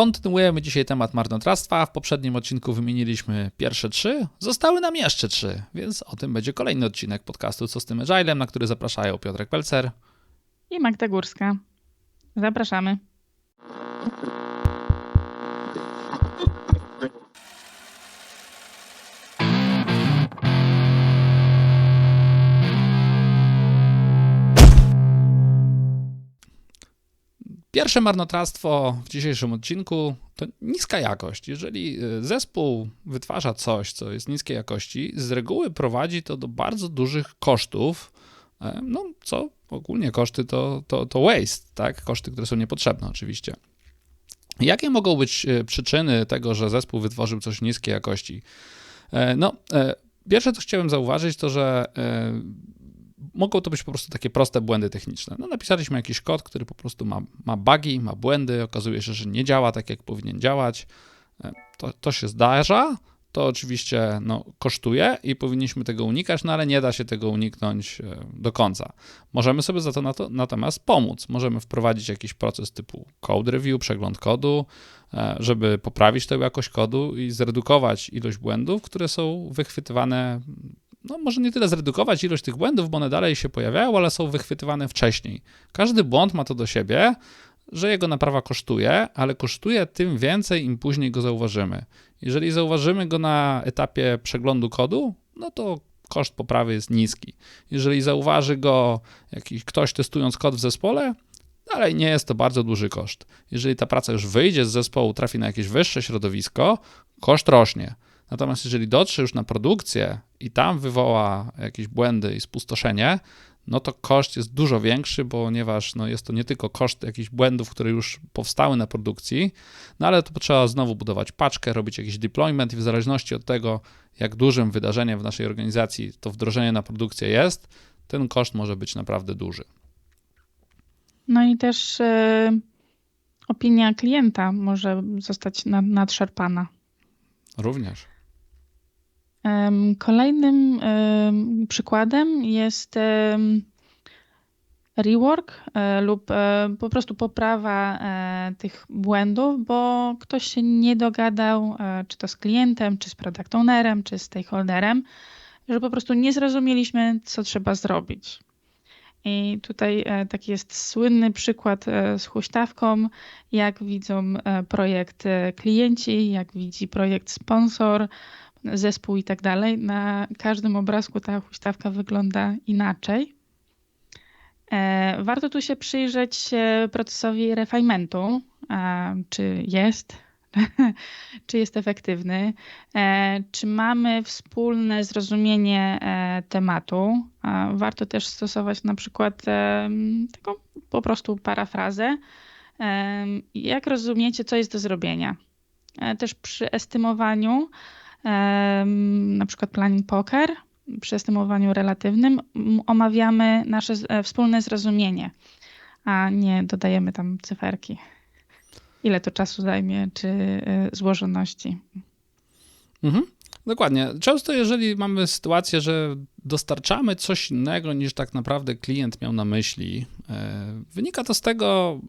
Kontynuujemy dzisiaj temat marnotrawstwa. W poprzednim odcinku wymieniliśmy pierwsze trzy, zostały nam jeszcze trzy, więc o tym będzie kolejny odcinek podcastu Co z tym Agilem, na który zapraszają Piotrek Pelcer i Magda Górska. Zapraszamy. Pierwsze marnotrawstwo w dzisiejszym odcinku to niska jakość. Jeżeli y, zespół wytwarza coś, co jest niskiej jakości, z reguły prowadzi to do bardzo dużych kosztów, e, no co ogólnie koszty to, to, to waste, tak? Koszty, które są niepotrzebne oczywiście. Jakie mogą być y, przyczyny tego, że zespół wytworzył coś niskiej jakości? E, no, e, pierwsze co chciałem zauważyć, to że mogą to być po prostu takie proste błędy techniczne. No, napisaliśmy jakiś kod, który po prostu ma, ma bugi, ma błędy, okazuje się, że nie działa tak, jak powinien działać. E, to, to się zdarza, to oczywiście no, kosztuje i powinniśmy tego unikać, no ale nie da się tego uniknąć e, do końca. Możemy sobie za to, na to natomiast pomóc. Możemy wprowadzić jakiś proces typu code review, przegląd kodu, e, żeby poprawić tę jakość kodu i zredukować ilość błędów, które są wychwytywane no może nie tyle zredukować ilość tych błędów, bo one dalej się pojawiają, ale są wychwytywane wcześniej. Każdy błąd ma to do siebie, że jego naprawa kosztuje, ale kosztuje tym więcej, im później go zauważymy. Jeżeli zauważymy go na etapie przeglądu kodu, no to koszt poprawy jest niski. Jeżeli zauważy go jakiś ktoś testując kod w zespole, dalej nie jest to bardzo duży koszt. Jeżeli ta praca już wyjdzie z zespołu, trafi na jakieś wyższe środowisko, koszt rośnie. Natomiast jeżeli dotrze już na produkcję i tam wywoła jakieś błędy i spustoszenie, no to koszt jest dużo większy, ponieważ no jest to nie tylko koszt jakichś błędów, które już powstały na produkcji, no ale to trzeba znowu budować paczkę, robić jakiś deployment i w zależności od tego, jak dużym wydarzeniem w naszej organizacji to wdrożenie na produkcję jest, ten koszt może być naprawdę duży. No i też y, opinia klienta może zostać nadszarpana. Również. Kolejnym przykładem jest rework e, lub e, po prostu poprawa e, tych błędów, bo ktoś się nie dogadał, czy to z klientem, czy z product ownerem, czy stakeholderem, że po prostu nie zrozumieliśmy, co trzeba zrobić. I tutaj taki jest słynny przykład z huśtawką, jak widzą projekt klienci, jak widzi projekt sponsor, zespół i tak dalej. Na każdym obrazku ta huśtawka wygląda inaczej. E, warto tu się przyjrzeć e, procesowi refinementu, czy jest, czy jest efektywny, e, czy mamy wspólne zrozumienie tematu. Warto też stosować na przykład taką po prostu parafrazę. Jak rozumiecie, co jest do zrobienia? Też przy estymowaniu na przykład planning poker, przy estymowaniu relatywnym omawiamy nasze e, wspólne zrozumienie, a nie dodajemy tam cyferki. Ile to czasu zajmie, czy e, złożoności. Mhm. Dokładnie. Często, jeżeli mamy sytuację, że dostarczamy coś innego niż tak naprawdę klient miał na myśli, e, wynika to z tego,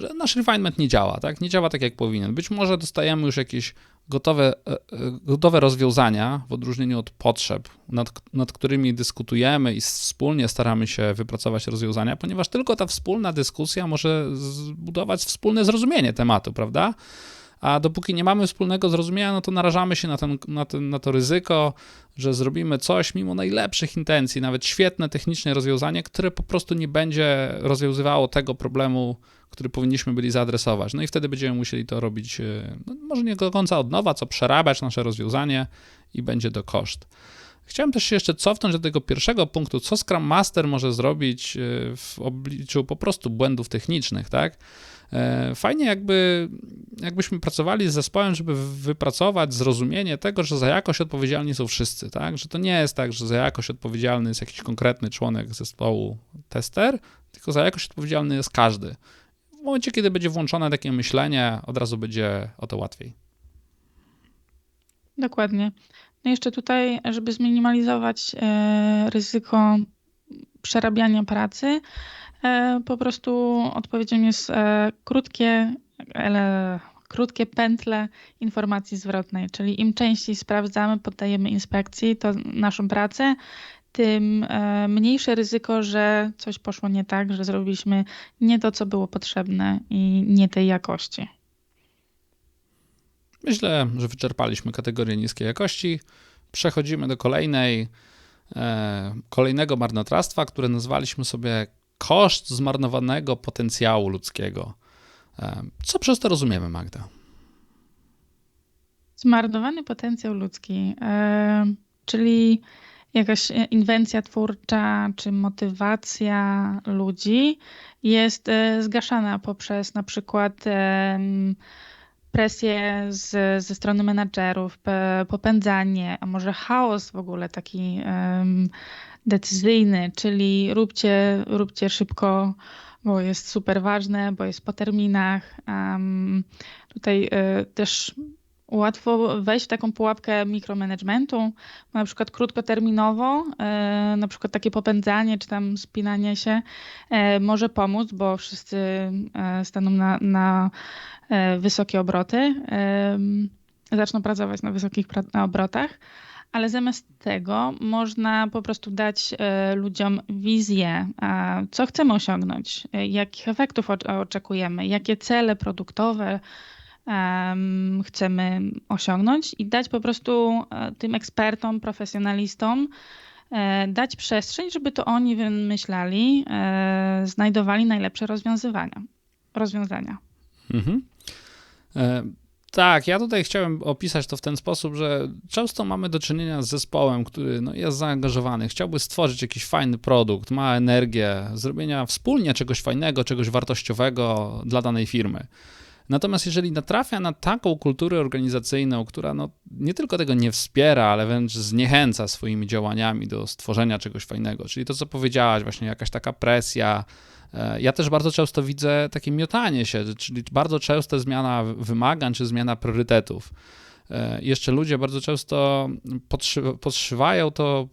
że nasz refinement nie działa, tak? Nie działa tak, jak powinien. Być może dostajemy już jakieś gotowe, e, e, gotowe rozwiązania w odróżnieniu od potrzeb, nad, nad którymi dyskutujemy i wspólnie staramy się wypracować rozwiązania, ponieważ tylko ta wspólna dyskusja może zbudować wspólne zrozumienie tematu, prawda? A dopóki nie mamy wspólnego zrozumienia, no to narażamy się na, ten, na, ten, na to ryzyko, że zrobimy coś mimo najlepszych intencji, nawet świetne techniczne rozwiązanie, które po prostu nie będzie rozwiązywało tego problemu, który powinniśmy byli zaadresować. No i wtedy będziemy musieli to robić, e, no może nie do końca od nowa, co przerabiać nasze rozwiązanie i będzie to koszt. Chciałem też się jeszcze cofnąć do tego pierwszego punktu, co Scrum Master może zrobić e, w obliczu po prostu błędów technicznych, tak? E, fajnie jakby, jakbyśmy pracowali z zespołem, żeby wypracować zrozumienie tego, że za jakość odpowiedzialni są wszyscy, tak? Że to nie jest tak, że za jakość odpowiedzialny jest jakiś konkretny członek zespołu tester, tylko za jakość odpowiedzialny jest każdy. W momencie, kiedy będzie włączone takie myślenie, od razu będzie o to łatwiej. Dokładnie. No jeszcze tutaj, żeby zminimalizować e, ryzyko przerabiania pracy, po prostu odpowiedzią jest e, krótkie, ale krótkie pętle informacji zwrotnej, czyli im częściej sprawdzamy, poddajemy inspekcji to naszą pracę, tym e, mniejsze ryzyko, że coś poszło nie tak, że zrobiliśmy nie to, co było potrzebne i nie tej jakości. Myślę, że wyczerpaliśmy kategorię niskiej jakości. Przechodzimy do kolejnej, e, kolejnego marnotrawstwa, które nazwaliśmy sobie koszt zmarnowanego potencjału ludzkiego. Co przez to rozumiemy, Magda? Zmarnowany potencjał ludzki, czyli jakaś inwencja twórcza czy motywacja ludzi jest e, zgaszana poprzez na przykład presję z, ze strony menadżerów, popędzanie, a może chaos w ogóle taki decyzyjny, czyli róbcie, róbcie szybko, bo jest super ważne, bo jest po terminach. tutaj e, też łatwo wejść w taką pułapkę mikromanagementu, na przykład krótkoterminowo, e, na przykład takie popędzanie czy tam spinanie się e, może pomóc, bo wszyscy staną na, na wysokie obroty, zaczną pracować na wysokich obrotach, ale zamiast tego można po prostu dać ludziom wizję, co chcemy osiągnąć, jakich efektów oczekujemy, jakie cele produktowe, chcemy osiągnąć i dać po prostu e, tym ekspertom, profesjonalistom, e, dać przestrzeń, żeby to oni wymyślali, e, znajdowali najlepsze rozwiązywania, rozwiązania. Mhm. Tak, ja tutaj chciałem opisać to w ten sposób, że często mamy do czynienia z zespołem, który no, jest zaangażowany, chciałby stworzyć jakiś fajny produkt, ma energię zrobienia wspólnie czegoś fajnego, czegoś wartościowego dla danej firmy. Natomiast jeżeli natrafia na taką kulturę organizacyjną, która no, nie tylko tego nie wspiera, ale wręcz zniechęca swoimi działaniami do stworzenia czegoś fajnego, czyli to, co powiedziałaś, właśnie jakaś taka presja, ja też bardzo często widzę takie miotanie się, czyli bardzo często zmiana wymagań czy zmiana priorytetów. E, jeszcze ludzie bardzo często podszywają to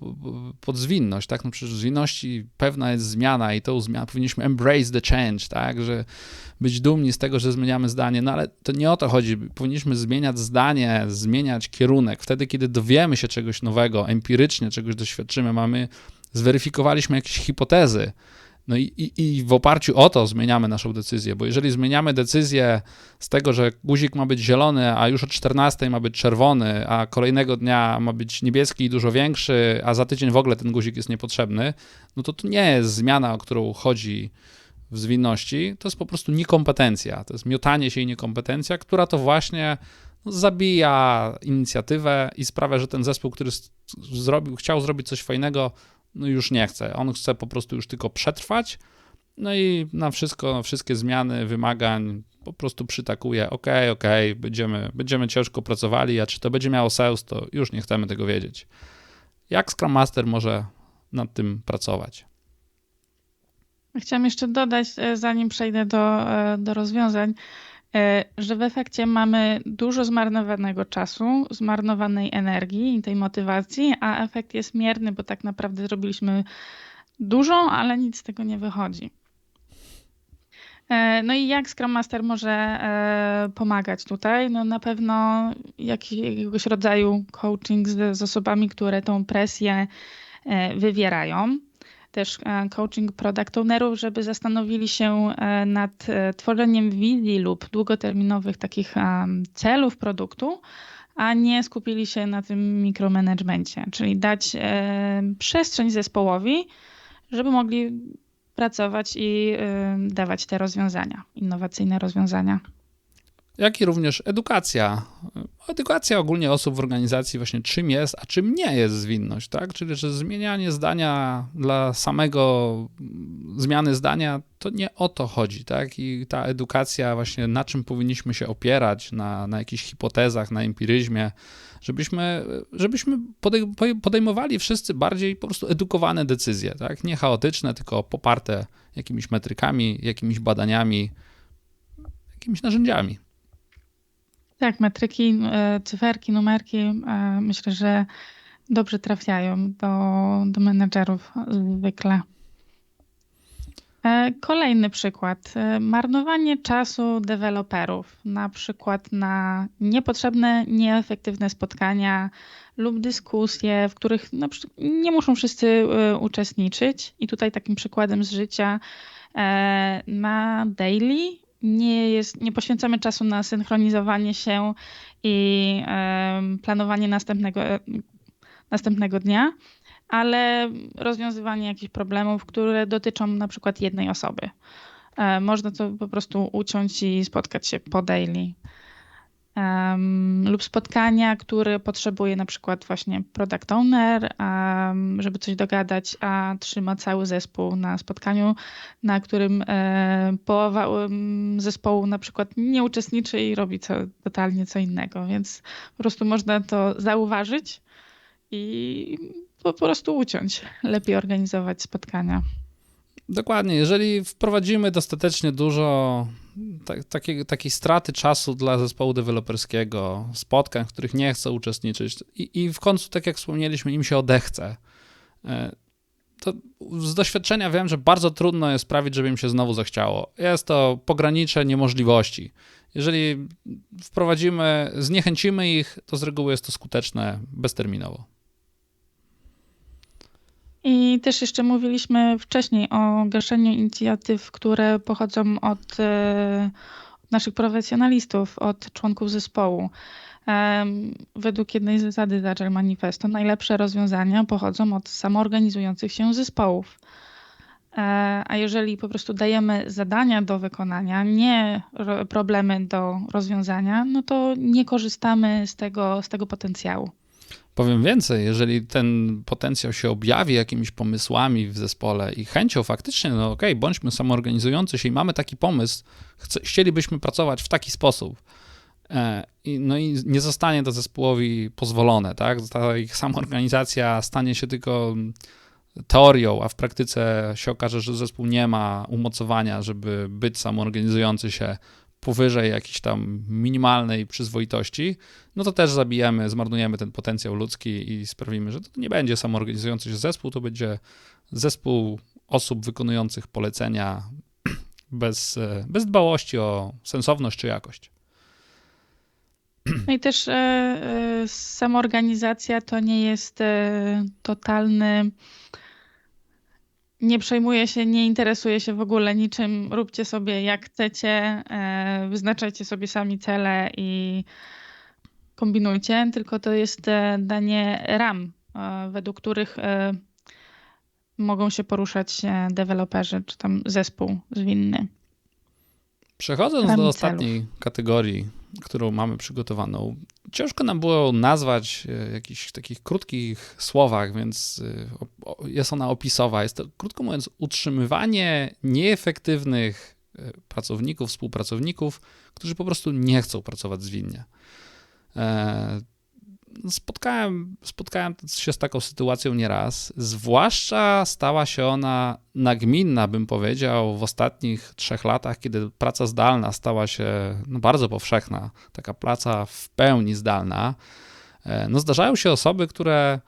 pod zwinność, tak? No przecież zwinności pewna jest zmiana i tą zmianę powinniśmy embrace the change, tak? Że być dumni z tego, że zmieniamy zdanie, no ale to nie o to chodzi. Powinniśmy zmieniać zdanie, zmieniać kierunek. Wtedy, kiedy dowiemy się czegoś nowego, empirycznie czegoś doświadczymy, mamy, zweryfikowaliśmy jakieś hipotezy, no i, i, i, w oparciu o to zmieniamy naszą decyzję, bo jeżeli zmieniamy decyzję z tego, że guzik ma być zielony, a już o 14 ma być czerwony, a kolejnego dnia ma być niebieski i dużo większy, a za tydzień w ogóle ten guzik jest niepotrzebny, no to to nie jest zmiana, o którą chodzi w zwinności, to jest po prostu niekompetencja, to jest miotanie się i niekompetencja, która to właśnie no, zabija inicjatywę i sprawia, że ten zespół, który zrobił, chciał zrobić coś fajnego, no już nie chce. On chce po prostu już tylko przetrwać, no i na wszystko, na wszystkie zmiany wymagań po prostu przytakuje, ok, ok, będziemy, będziemy ciężko pracowali, a czy to będzie miało sens, to już nie chcemy tego wiedzieć. Jak Scrum Master może nad tym pracować? Chciałam jeszcze dodać, e, zanim przejdę do, e, do rozwiązań, że w efekcie mamy dużo zmarnowanego czasu, zmarnowanej energii i tej motywacji, a efekt jest mierny, bo tak naprawdę zrobiliśmy dużo, ale nic z tego nie wychodzi. No i jak Scrum Master może pomagać tutaj? No na pewno jakiegoś rodzaju coaching z, z osobami, które tą presję wywierają też e, coaching product ownerów, żeby zastanowili się e, nad e, tworzeniem wizji lub długoterminowych takich celów produktu, a nie skupili się na tym mikromanagemencie, czyli dać przestrzeń zespołowi, żeby mogli pracować i dawać te rozwiązania, innowacyjne rozwiązania jak i również edukacja. Edukacja ogólnie osób w organizacji właśnie czym jest, a czym nie jest zwinność, tak? Czyli, że zmienianie zdania dla samego zmiany zdania, to nie o to chodzi, tak? I ta edukacja właśnie na czym powinniśmy się opierać, na, na jakichś hipotezach, na empiryzmie, żebyśmy, żebyśmy podejmowali wszyscy bardziej po prostu edukowane decyzje, tak? Nie chaotyczne, tylko poparte jakimiś metrykami, jakimiś badaniami, jakimiś narzędziami. Tak, metryki, e, cyferki, numerki e, myślę, że dobrze trafiają do, do menedżerów zwykle. E, kolejny przykład. Marnowanie czasu deweloperów, na przykład na niepotrzebne, nieefektywne spotkania lub dyskusje, w których nie muszą wszyscy uczestniczyć. I tutaj takim przykładem z życia na daily nie, jest, nie poświęcamy czasu na synchronizowanie się i planowanie następnego, następnego dnia ale rozwiązywanie jakichś problemów, które dotyczą na przykład jednej osoby. E, można to po prostu uciąć i spotkać się po daily. Um, lub spotkania, które potrzebuje na przykład właśnie product owner, um, żeby coś dogadać, a trzyma cały zespół na spotkaniu, na którym e, połowa um, zespołu na przykład nie uczestniczy i robi co, totalnie co innego, więc po prostu można to zauważyć i po prostu uciąć. Lepiej organizować spotkania. Dokładnie. Jeżeli wprowadzimy dostatecznie dużo tak, takiej, takiej straty czasu dla zespołu deweloperskiego, spotkań, w których nie chce uczestniczyć i, i w końcu, tak jak wspomnieliśmy, im się odechce, e, to z doświadczenia wiem, że bardzo trudno jest sprawić, żeby im się znowu zachciało. Jest to pogranicze niemożliwości. Jeżeli wprowadzimy, zniechęcimy ich, to z reguły jest to skuteczne bezterminowo. I też jeszcze mówiliśmy wcześniej o gaszeniu inicjatyw, które pochodzą od, e, naszych profesjonalistów, od członków zespołu. Według jednej z zasady Agile Manifesto najlepsze rozwiązania pochodzą od samoorganizujących się zespołów. E, a jeżeli po prostu dajemy zadania do wykonania, nie problemy do rozwiązania, no to nie korzystamy z tego, z tego potencjału. Powiem więcej, jeżeli ten potencjał się objawi jakimiś pomysłami w zespole i chęcią faktycznie, no okej, okay, bądźmy samoorganizujący się i mamy taki pomysł, chce, chcielibyśmy pracować w taki sposób, e, no i nie zostanie to zespołowi pozwolone, tak? Ta ich samoorganizacja stanie się tylko teorią, a w praktyce się okaże, że zespół nie ma umocowania, żeby być samoorganizujący się powyżej jakiejś tam minimalnej przyzwoitości, no to też zabijemy, zmarnujemy ten potencjał ludzki i sprawimy, że to nie będzie samoorganizujący się zespół, to będzie zespół osób wykonujących polecenia bez, bez dbałości o sensowność czy jakość. No i też e, e, samoorganizacja to nie jest e, totalny nie przejmuję się, nie interesuję się w ogóle niczym. Róbcie sobie jak chcecie, e, wyznaczajcie sobie sami cele i kombinujcie, tylko to jest e, danie ram, e, według których mogą się poruszać deweloperzy, czy tam zespół zwinny. Przechodząc do ostatniej kategorii, którą mamy przygotowaną, ciężko nam było nazwać e, jakichś takich krótkich słowach, więc e, jest ona opisowa. Jest to, krótko mówiąc, utrzymywanie nieefektywnych e, pracowników, współpracowników, którzy po prostu nie chcą pracować zwinnie spotkałem, spotkałem się z taką sytuacją nieraz. Zwłaszcza stała się ona nagminna, bym powiedział, w ostatnich trzech latach, kiedy praca zdalna stała się no, bardzo powszechna. Taka praca w pełni zdalna. E, no, zdarzają się osoby, które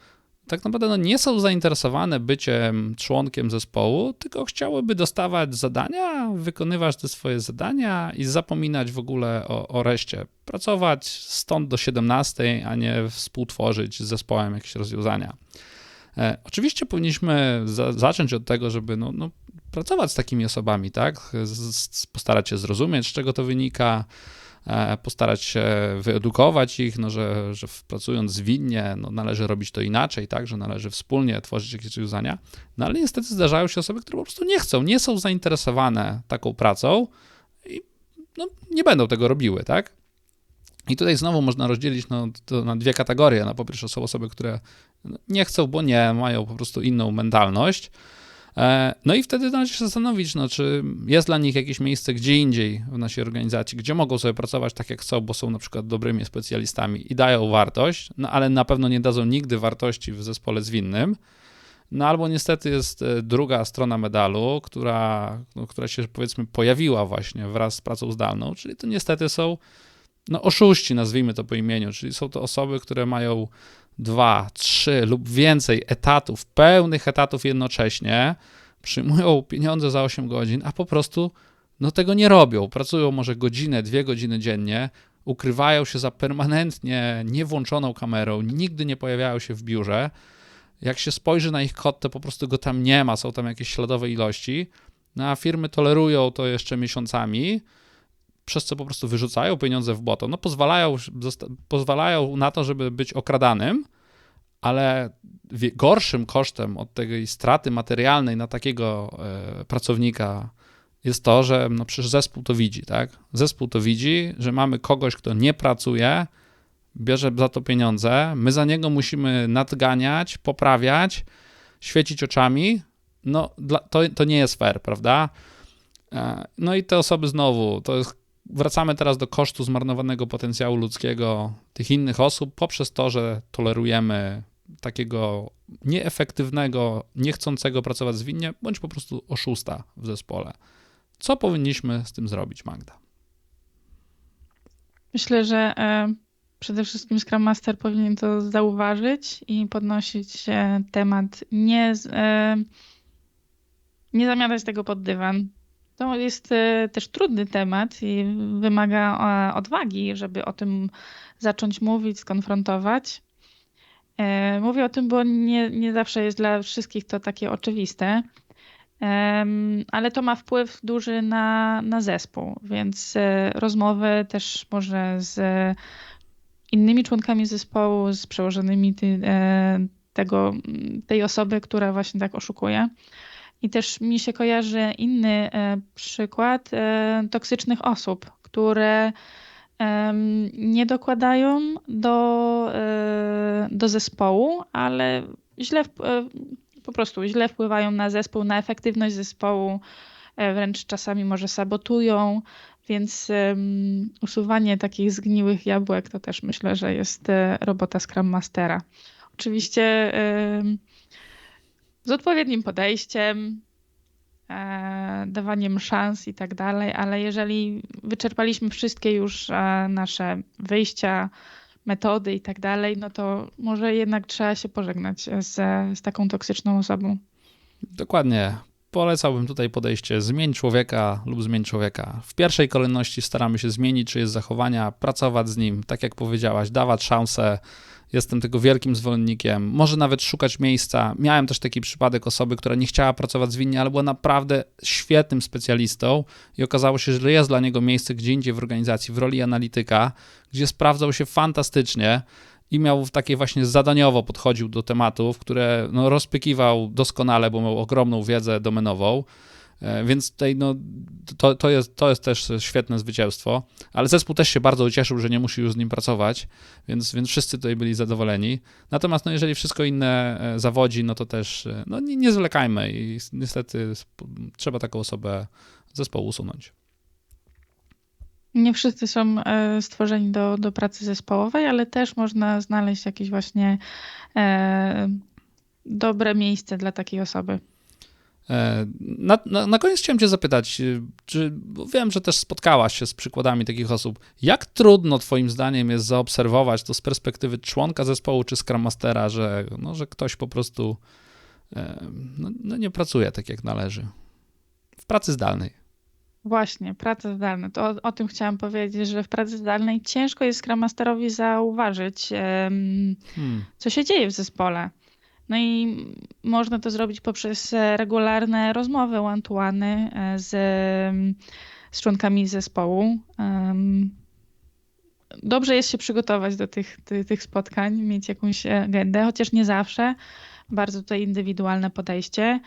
tak naprawdę no, nie są zainteresowane byciem członkiem zespołu, tylko chciałyby dostawać zadania, wykonywać te swoje zadania i zapominać w ogóle o, o reszcie. Pracować stąd do 17, a nie współtworzyć z zespołem jakieś rozwiązania. E, oczywiście powinniśmy za, zacząć od tego, żeby no, no, pracować z takimi osobami, tak? Z, postarać się zrozumieć, z czego to wynika postarać się wyedukować ich, no, że, że pracując zwinnie, no, należy robić to inaczej, tak, że należy wspólnie tworzyć jakieś rozwiązania, no ale niestety zdarzają się osoby, które po prostu nie chcą, nie są zainteresowane taką pracą i no, nie będą tego robiły, tak. I tutaj znowu można rozdzielić no, na dwie kategorie. No, po pierwsze są osoby, które nie chcą, bo nie, mają po prostu inną mentalność, E, no i wtedy należy się zastanowić, no, czy jest dla nich jakieś miejsce gdzie indziej w naszej organizacji, gdzie mogą sobie pracować tak jak chcą, bo są na przykład dobrymi specjalistami i dają wartość, no ale na pewno nie dadzą nigdy wartości w zespole zwinnym. No albo niestety jest e, druga strona medalu, która, no, która się powiedzmy pojawiła właśnie wraz z pracą zdalną, czyli to niestety są no, oszuści, nazwijmy to po imieniu, czyli są to osoby, które mają dwa, trzy lub więcej etatów, pełnych etatów jednocześnie, przyjmują pieniądze za 8 godzin, a po prostu no tego nie robią. Pracują może godzinę, dwie godziny dziennie, ukrywają się za permanentnie niewłączoną kamerą, nigdy nie pojawiają się w biurze. Jak się spojrzy na ich kod, to po prostu go tam nie ma, są tam jakieś śladowe ilości. No a firmy tolerują to jeszcze miesiącami, przez co po prostu wyrzucają pieniądze w błoto. No pozwalają, pozwalają na to, żeby być okradanym, ale gorszym kosztem od tej straty materialnej na takiego e, pracownika jest to, że no przecież zespół to widzi, tak? Zespół to widzi, że mamy kogoś, kto nie pracuje, bierze za to pieniądze, my za niego musimy nadganiać, poprawiać, świecić oczami, no to, to nie jest fair, prawda? E, no i te osoby znowu, to jest, wracamy teraz do kosztu zmarnowanego potencjału ludzkiego tych innych osób poprzez to, że tolerujemy takiego nieefektywnego, niechcącego pracować zwinnie, bądź po prostu oszusta w zespole. Co powinniśmy z tym zrobić, Magda? Myślę, że e, przede wszystkim Scrum Master powinien to zauważyć i podnosić e, temat, nie, e, nie zamiatać tego pod dywan. To jest też trudny temat i wymaga odwagi, żeby o tym zacząć mówić, skonfrontować. Mówię o tym, bo nie, nie zawsze jest dla wszystkich to takie oczywiste ale to ma wpływ duży na, na zespół, więc e, rozmowy też może z innymi członkami zespołu, z przełożonymi e, tego, tej osoby, która właśnie tak oszukuje. I też mi się kojarzy inny e, przykład toksycznych osób, które nie dokładają do, do zespołu, ale źle po prostu źle wpływają na zespół, na efektywność zespołu, e, wręcz czasami może sabotują, więc usuwanie takich zgniłych jabłek to też myślę, że jest e, robota Scrum Mastera. Oczywiście z odpowiednim podejściem, e, dawaniem szans i tak dalej, ale jeżeli wyczerpaliśmy wszystkie już e, nasze wyjścia, metody i tak dalej, no to może jednak trzeba się pożegnać z, z taką toksyczną osobą. Dokładnie. Polecałbym tutaj podejście zmień człowieka lub zmień człowieka. W pierwszej kolejności staramy się zmienić, czy jest zachowania, pracować z nim, tak jak powiedziałaś, dawać szansę, Jestem tego wielkim zwolennikiem. Może nawet szukać miejsca. Miałem też taki przypadek osoby, która nie chciała pracować zwinnie, ale była naprawdę świetnym specjalistą i okazało się, że jest dla niego miejsce gdzie indziej w organizacji, w roli analityka, gdzie sprawdzał się fantastycznie i miał takie właśnie zadaniowo podchodził do tematów, które no, rozpykiwał doskonale, bo miał ogromną wiedzę domenową. E, więc tutaj no, to, to, jest, to jest też świetne zwycięstwo, ale zespół też się bardzo ucieszył, że nie musi już z nim pracować, więc, więc wszyscy tutaj byli zadowoleni. Natomiast no, jeżeli wszystko inne e, zawodzi, no to też e, no, nie, nie zwlekajmy i niestety trzeba taką osobę zespołu usunąć. Nie wszyscy są stworzeni do, do pracy zespołowej, ale też można znaleźć jakieś właśnie e, dobre miejsce dla takiej osoby. E, na, na, na, koniec chciałem Cię zapytać, e, czy wiem, że też spotkałaś się z przykładami takich osób. Jak trudno Twoim zdaniem jest zaobserwować to z perspektywy członka zespołu czy Scrum Mastera, że, no, że ktoś po prostu e, no, no nie pracuje tak jak należy w pracy zdalnej? Właśnie, praca zdalna. To o, o, tym chciałam powiedzieć, że w pracy zdalnej ciężko jest Scrum Masterowi zauważyć, hmm. co się dzieje w zespole. No i można to zrobić poprzez e, regularne rozmowy one-to-one e, z, z członkami zespołu. Dobrze jest się przygotować do tych, tych, tych spotkań, mieć jakąś agendę, chociaż nie zawsze. Bardzo tutaj indywidualne podejście.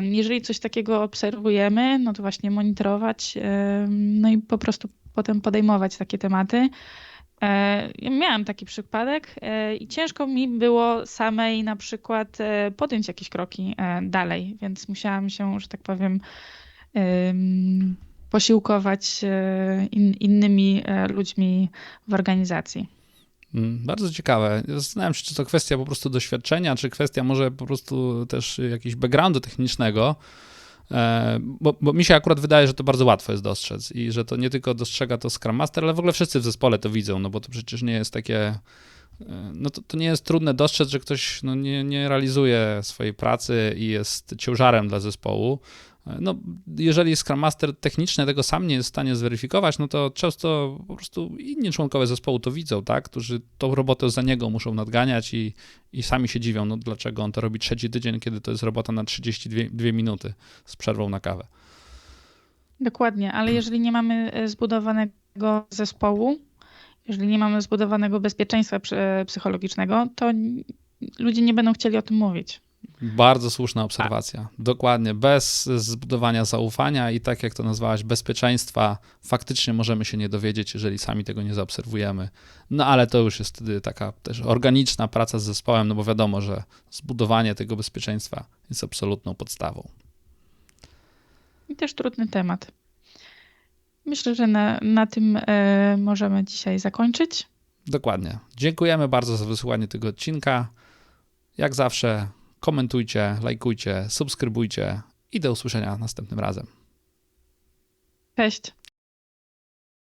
Jeżeli coś takiego obserwujemy, no to właśnie monitorować, no i po prostu potem podejmować takie tematy. E, ja miałam taki przypadek e, i ciężko mi było samej na przykład e, podjąć jakieś kroki dalej, więc musiałam się, że tak powiem, posiłkować in, innymi ludźmi w organizacji. Mm, bardzo ciekawe. Zastanawiam się, czy to kwestia po prostu doświadczenia, czy kwestia może po prostu też jakiegoś backgroundu technicznego. E, bo, bo, mi się akurat wydaje, że to bardzo łatwo jest dostrzec i że to nie tylko dostrzega to Scrum Master, ale w ogóle wszyscy w zespole to widzą, no bo to przecież nie jest takie no to, to nie jest trudne dostrzec, że ktoś no, nie, nie realizuje swojej pracy i jest ciężarem dla zespołu. No, jeżeli Scrum Master technicznie tego sam nie jest w stanie zweryfikować, no to często po prostu inni członkowie zespołu to widzą, tak? którzy tą robotę za niego muszą nadganiać i, i sami się dziwią, no dlaczego on to robi trzeci tydzień, kiedy to jest robota na 32 minuty z przerwą na kawę. Dokładnie, ale jeżeli nie mamy e, zbudowanego zespołu, jeżeli nie mamy zbudowanego bezpieczeństwa psychologicznego, to ludzie nie będą chcieli o tym mówić. Bardzo słuszna obserwacja. Dokładnie. Bez zbudowania zaufania i tak jak to nazwałaś, bezpieczeństwa, faktycznie możemy się nie dowiedzieć, jeżeli sami tego nie zaobserwujemy. No ale to już jest wtedy taka też organiczna praca z zespołem, no bo wiadomo, że zbudowanie tego bezpieczeństwa jest absolutną podstawą. I też trudny temat. Myślę, że na, na tym y, możemy dzisiaj zakończyć. Dokładnie. Dziękujemy bardzo za wysłuchanie tego odcinka. Jak zawsze komentujcie, lajkujcie, subskrybujcie i do usłyszenia następnym razem. Cześć.